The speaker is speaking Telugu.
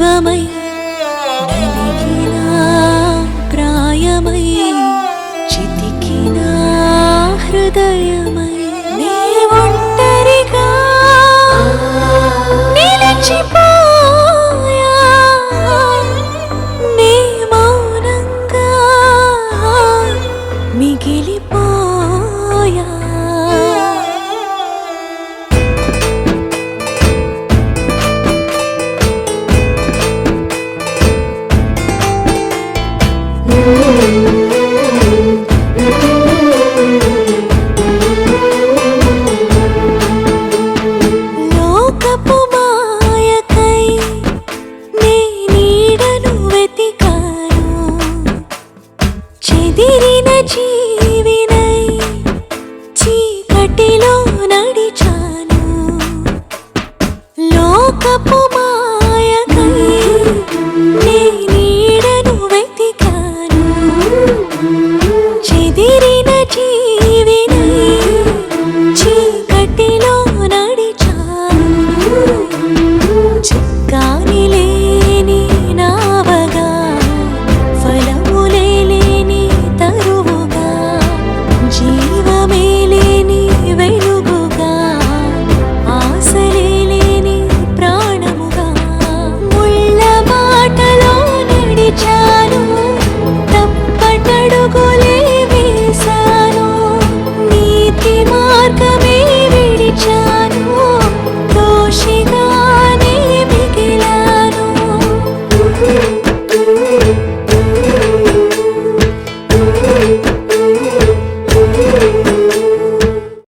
జీవమై నలిగిన ప్రాయమై చితికిన హృదయ 可不